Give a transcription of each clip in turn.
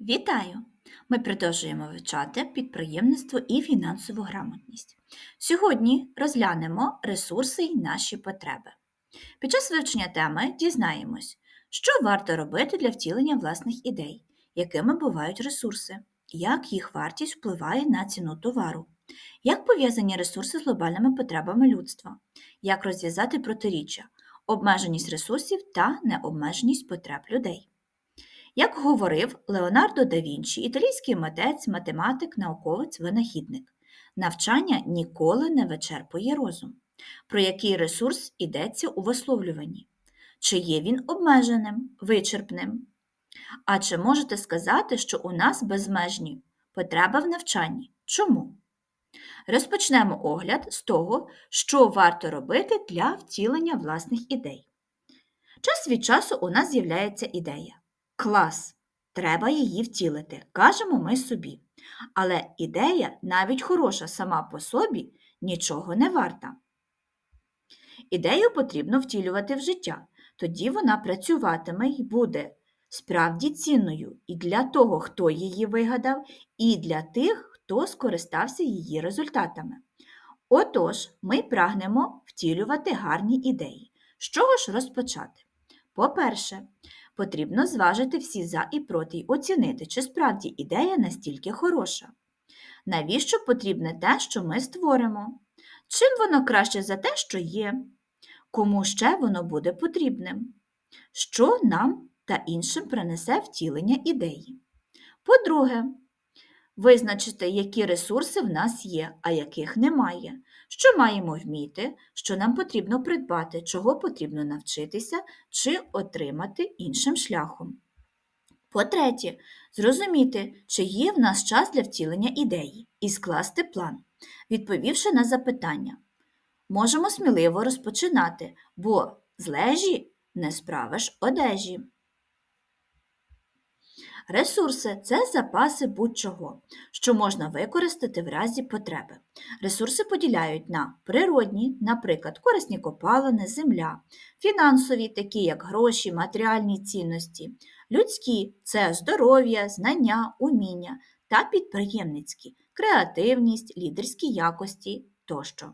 Вітаю! Ми продовжуємо вивчати підприємництво і фінансову грамотність. Сьогодні розглянемо ресурси і наші потреби. Під час вивчення теми дізнаємось, що варто робити для втілення власних ідей, якими бувають ресурси, як їх вартість впливає на ціну товару, як пов'язані ресурси з глобальними потребами людства, як розв'язати протиріччя, обмеженість ресурсів та необмеженість потреб людей. Як говорив Леонардо да Вінчі, італійський митець, математик, науковець, винахідник, навчання ніколи не вичерпує розум. Про який ресурс йдеться у висловлюванні? Чи є він обмеженим, вичерпним? А чи можете сказати, що у нас безмежні потреби в навчанні? Чому? Розпочнемо огляд з того, що варто робити для втілення власних ідей. Час від часу у нас з'являється ідея. Клас! Треба її втілити, кажемо ми собі. Але ідея, навіть хороша сама по собі, нічого не варта. Ідею потрібно втілювати в життя, тоді вона працюватиме і буде справді цінною і для того, хто її вигадав, і для тих, хто скористався її результатами. Отож, ми прагнемо втілювати гарні ідеї. З чого ж розпочати? По-перше, потрібно зважити всі за і проти й оцінити, чи справді ідея настільки хороша. Навіщо потрібне те, що ми створимо? Чим воно краще за те, що є? Кому ще воно буде потрібним? Що нам та іншим принесе втілення ідеї? По-друге, визначити, які ресурси в нас є, а яких немає, що маємо вміти, що нам потрібно придбати, чого потрібно навчитися чи отримати іншим шляхом. По-третє, зрозуміти, чи є в нас час для втілення ідеї, і скласти план, відповівши на запитання. Можемо сміливо розпочинати, бо з лежі не справиш одежі. Ресурси це запаси будь-чого, що можна використати в разі потреби. Ресурси поділяють на природні, наприклад, корисні копалини, земля, фінансові, такі як гроші, матеріальні цінності, людські це здоров'я, знання, уміння та підприємницькі, креативність, лідерські якості тощо.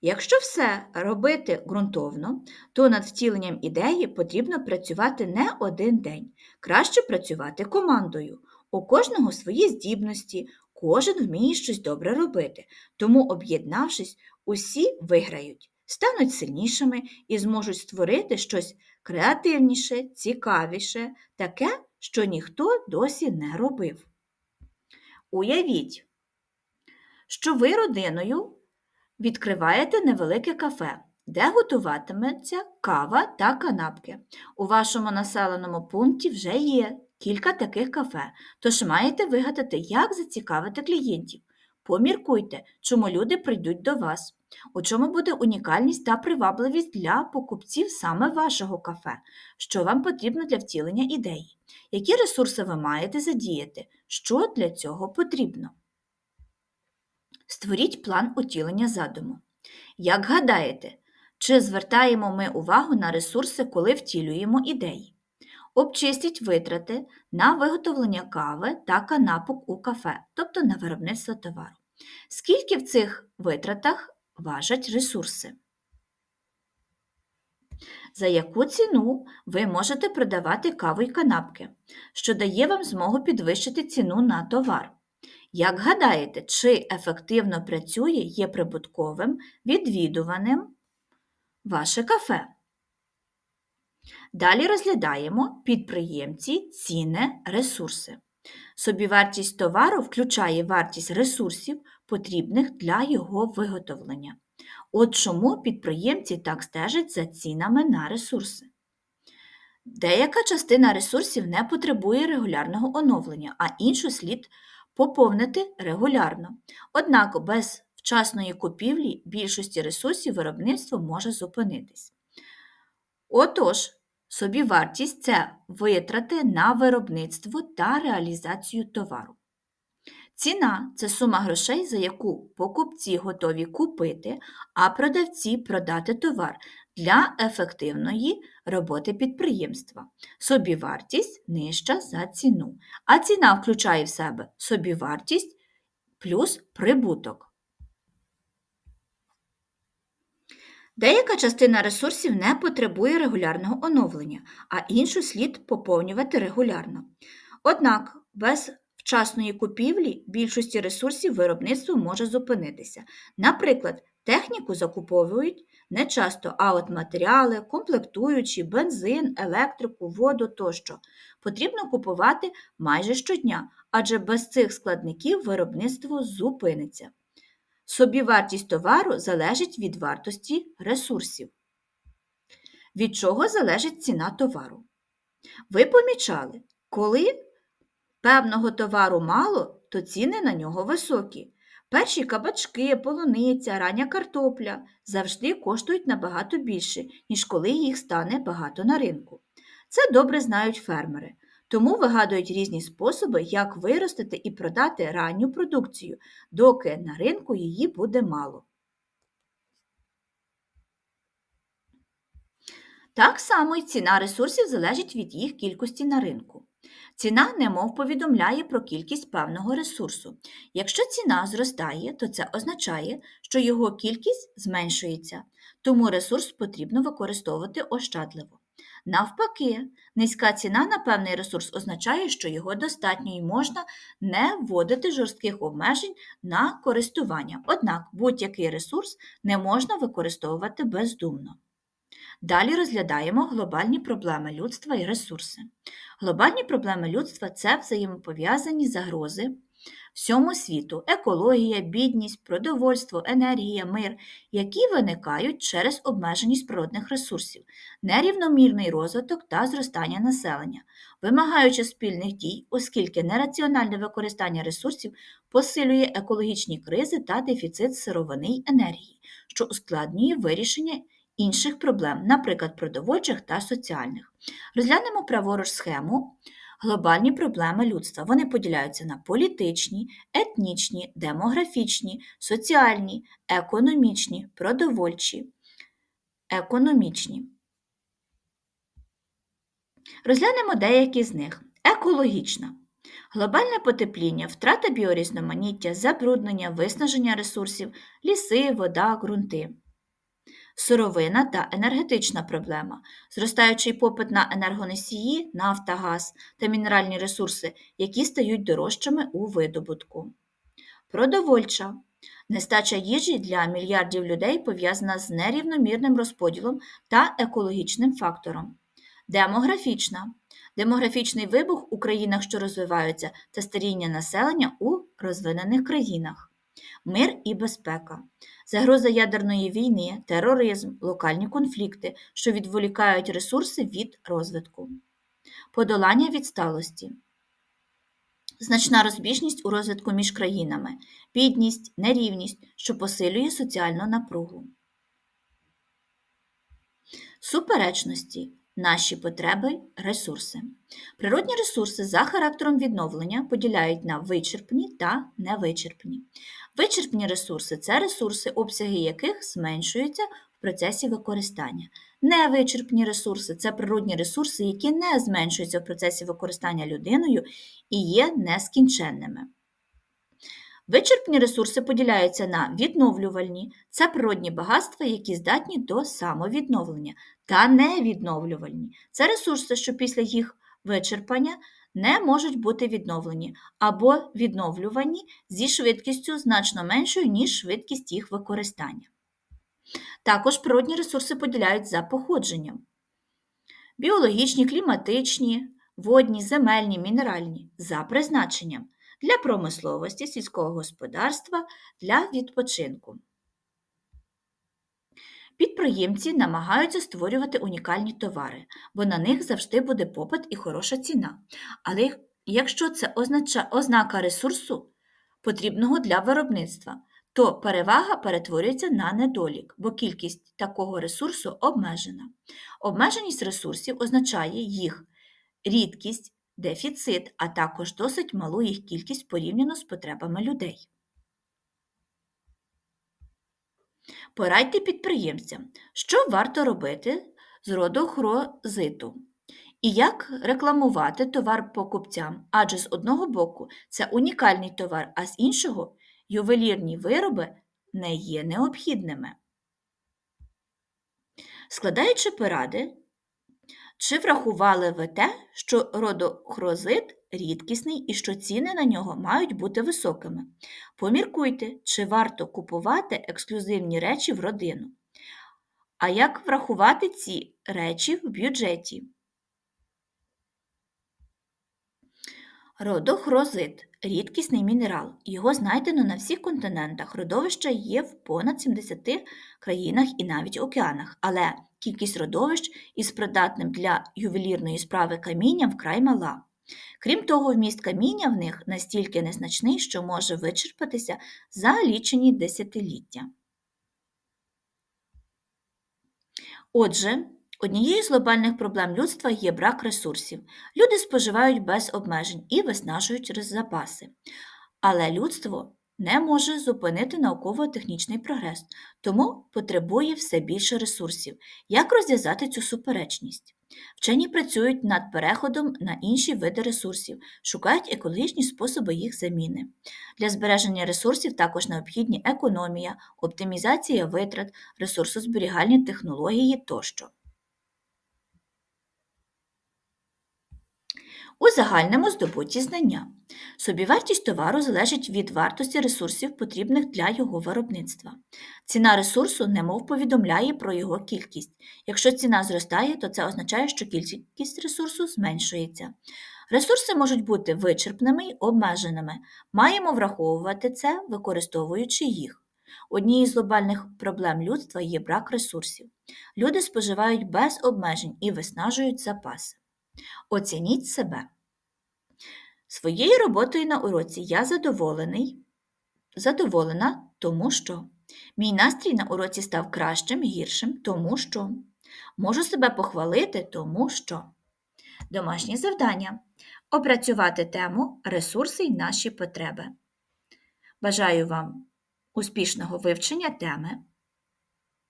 Якщо все робити ґрунтовно, то над втіленням ідеї потрібно працювати не один день. Краще працювати командою. У кожного свої здібності, кожен вміє щось добре робити, тому, об'єднавшись, усі виграють, стануть сильнішими і зможуть створити щось креативніше, цікавіше, таке, що ніхто досі не робив. Уявіть, що ви родиною відкриваєте невелике кафе, де готуватиметься кава та канапки. У вашому населеному пункті вже є кілька таких кафе, тож маєте вигадати, як зацікавити клієнтів. Поміркуйте, чому люди прийдуть до вас, у чому буде унікальність та привабливість для покупців саме вашого кафе, що вам потрібно для втілення ідеї, які ресурси ви маєте задіяти, що для цього потрібно. Створіть план утілення задуму. Як гадаєте, чи звертаємо ми увагу на ресурси, коли втілюємо ідеї? Обчистіть витрати на виготовлення кави та канапок у кафе, тобто на виробництво товару. Скільки в цих витратах важать ресурси? За яку ціну ви можете продавати каву і канапки, що дає вам змогу підвищити ціну на товар? Як гадаєте, чи ефективно працює, є прибутковим, відвідуваним ваше кафе? Далі розглядаємо підприємці, ціни, ресурси. Собівартість товару включає вартість ресурсів, потрібних для його виготовлення. От чому підприємці так стежать за цінами на ресурси. Деяка частина ресурсів не потребує регулярного оновлення, а іншу слід поповнити регулярно. Однак без вчасної купівлі більшості ресурсів виробництво може зупинитись. Отож, собівартість це витрати на виробництво та реалізацію товару. Ціна це сума грошей, за яку покупці готові купити, а продавці продати товар для ефективної роботи підприємства. Собівартість нижча за ціну, а ціна включає в себе собівартість плюс прибуток. Деяка частина ресурсів не потребує регулярного оновлення, а іншу слід поповнювати регулярно. Однак без вчасної купівлі більшості ресурсів виробництво може зупинитися. Наприклад, техніку закуповують не часто, а от матеріали, комплектуючі, бензин, електрику, воду тощо потрібно купувати майже щодня, адже без цих складників виробництво зупиниться. Собівартість товару залежить від вартості ресурсів. Від чого залежить ціна товару? Ви помічали, коли певного товару мало, то ціни на нього високі. Перші кабачки, полуниця, рання картопля завжди коштують набагато більше, ніж коли їх стане багато на ринку. Це добре знають фермери, тому вигадують різні способи, як виростити і продати ранню продукцію, доки на ринку її буде мало. Так само й ціна ресурсів залежить від їх кількості на ринку. Ціна немов повідомляє про кількість певного ресурсу. Якщо ціна зростає, то це означає, що його кількість зменшується, тому ресурс потрібно використовувати ощадливо. Навпаки, низька ціна на певний ресурс означає, що його достатньо і можна не вводити жорстких обмежень на користування. Однак будь-який ресурс не можна використовувати бездумно. Далі розглядаємо глобальні проблеми людства і ресурси. Глобальні проблеми людства це взаємопов'язані загрози всьому світу, екологія, бідність, продовольство, енергія, мир, які виникають через обмеженість природних ресурсів, нерівномірний розвиток та зростання населення, вимагаючи спільних дій, оскільки нераціональне використання ресурсів посилює екологічні кризи та дефіцит сировини й енергії, що ускладнює вирішення інших проблем, наприклад, продовольчих та соціальних. Розглянемо праворуч схему. Глобальні проблеми людства. Вони поділяються на політичні, етнічні, демографічні, соціальні, економічні, продовольчі, економічні. Розглянемо деякі з них. Екологічна. Глобальне потепління, втрата біорізноманіття, забруднення, виснаження ресурсів, ліси, вода, ґрунти сировина та енергетична проблема, зростаючий попит на енергоносії, нафта, газ та мінеральні ресурси, які стають дорожчими у видобутку. Продовольча нестача їжі для мільярдів людей пов'язана з нерівномірним розподілом та екологічним фактором. Демографічна демографічний вибух у країнах, що розвиваються, та старіння населення у розвинених країнах мир і безпека, загроза ядерної війни, тероризм, локальні конфлікти, що відволікають ресурси від розвитку, подолання відсталості, значна розбіжність у розвитку між країнами, бідність, нерівність, що посилює соціальну напругу. Суперечності Наші потреби ресурси. Природні ресурси за характером відновлення поділяють на вичерпні та невичерпні. Вичерпні ресурси це ресурси, обсяги яких зменшуються в процесі використання. Невичерпні ресурси це природні ресурси, які не зменшуються в процесі використання людиною і є нескінченними. Вичерпні ресурси поділяються на відновлювальні це природні багатства, які здатні до самовідновлення, та невідновлювальні це ресурси, що після їх вичерпання не можуть бути відновлені або відновлювані зі швидкістю значно меншою, ніж швидкість їх використання. Також природні ресурси поділяють за походженням: біологічні, кліматичні, водні, земельні, мінеральні за призначенням для промисловості, сільського господарства, для відпочинку. Підприємці намагаються створювати унікальні товари, бо на них завжди буде попит і хороша ціна. Але якщо це ознака ресурсу, потрібного для виробництва, то перевага перетворюється на недолік, бо кількість такого ресурсу обмежена. Обмеженість ресурсів означає їх рідкість, дефіцит, а також досить малу їх кількість порівняно з потребами людей. Порадьте підприємцям, що варто робити з родохрозиту і як рекламувати товар покупцям, адже з одного боку це унікальний товар, а з іншого ювелірні вироби не є необхідними. Складаючи поради, чи врахували ви те, що родохрозит рідкісний і що ціни на нього мають бути високими? Поміркуйте, чи варто купувати ексклюзивні речі в родину. А як врахувати ці речі в бюджеті? Родохрозит рідкісний мінерал. Його знайдено на всіх континентах. Родовища є в понад 70 країнах і навіть океанах, але кількість родовищ із придатним для ювелірної справи камінням вкрай мала. Крім того, вміст каміння в них настільки незначний, що може вичерпатися за лічені десятиліття. Отже, однією з глобальних проблем людства є брак ресурсів. Люди споживають без обмежень і виснажують запаси. Але людство не може зупинити науково-технічний прогрес, тому потребує все більше ресурсів. Як розв'язати цю суперечність? Вчені працюють над переходом на інші види ресурсів, шукають екологічні способи їх заміни. Для збереження ресурсів також необхідні економія, оптимізація витрат, ресурсозберігальні технології тощо. У загальному здобуті знання. Собівартість товару залежить від вартості ресурсів, потрібних для його виробництва. Ціна ресурсу немов повідомляє про його кількість. Якщо ціна зростає, то це означає, що кількість ресурсу зменшується. Ресурси можуть бути вичерпними й обмеженими. Маємо враховувати це, використовуючи їх. Однією з глобальних проблем людства є брак ресурсів. Люди споживають без обмежень і виснажують запаси. Оцініть себе. Своєю роботою на уроці я задоволений, задоволена, тому що мій настрій на уроці став кращим, гіршим, тому що можу себе похвалити, тому що домашнє завдання опрацювати тему ресурси й наші потреби. Бажаю вам успішного вивчення теми.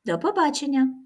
До побачення!